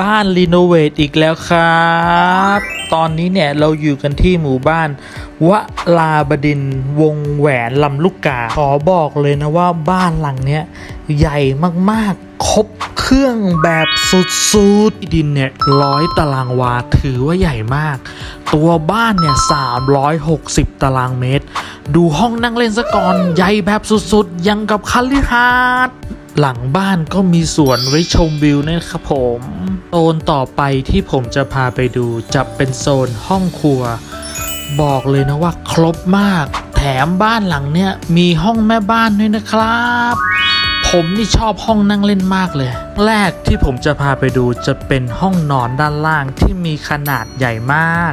บ้านรีโนเวทอีกแล้วครับ ตอนนี้เนี่ยเราอยู่กันที่หมู่บ้านวลาบดินวงแหวนลำลูกกา ขอบอกเลยนะว่าบ้านหลังเนี้ยใหญ่มากๆ ครบเครื่องแบบสุดๆที่ดินเนี่ยร้อยตารางวาถือว่าใหญ่มาก ตัวบ้านเนี่ย 360 ตารางเมตร ดูห้องนั่งเล่นซะก่อน ใหญ่แบบสุดๆ ยังกับคาลิฮาร์ด หลังบ้านก็มีสวนไว้ชมวิวนะครับผมโซนต่อไปที่ผมจะพาไปดูจะเป็นโซนห้องครัว บอกเลยนะว่าครบมาก แถมบ้านหลังเนี้ยมีห้องแม่บ้านด้วยนะครับ ผมนี่ชอบห้องนั่งเล่นมากเลย แรกที่ผมจะพาไปดูจะเป็นห้องนอนด้านล่างที่มีขนาดใหญ่มาก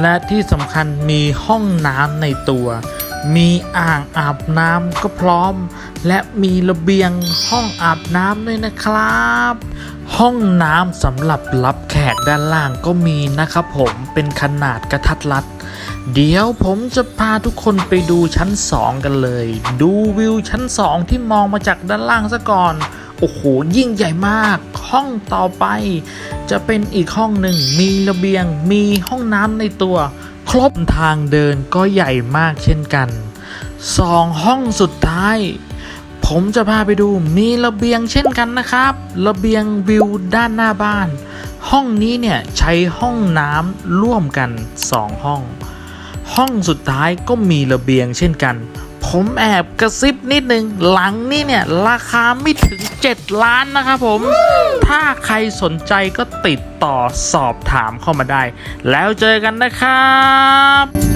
และที่สำคัญมีห้องน้ำในตัว มีอ่างอาบน้ำก็พร้อม และมีระเบียงห้องอาบน้ำด้วยนะครับ ห้องน้ำสำหรับรับแขกด้านล่างก็มีนะครับผมเป็นขนาดกระทัดรัด เดี๋ยวผมจะพาทุกคนไปดูชั้น 2 กันเลย ดูวิวชั้น 2 ที่มองมาจากด้านล่างซะก่อนโอ้โห ยิ่งใหญ่มาก ห้องต่อไป จะเป็นอีกห้องหนึ่ง มีระเบียง มีห้องน้ำในตัว รบทางเดินก็ใหญ่มากเช่นกันสองห้องสุดท้าย ผมจะพาไปดูมีระเบียงเช่นกันนะครับ ระเบียงวิวด้านหน้าบ้าน ห้องนี้เนี่ยใช้ห้องน้ำร่วมกันสองห้อง ห้องสุดท้ายก็มีระเบียงเช่นกัน ผมแอบกระซิบนิดนึง หลังนี้เนี่ย ราคาไม่ถึง 7 ล้านนะครับผม ถ้าใครสนใจก็ติดต่อสอบถามเข้ามาได้ แล้วเจอกันนะครับ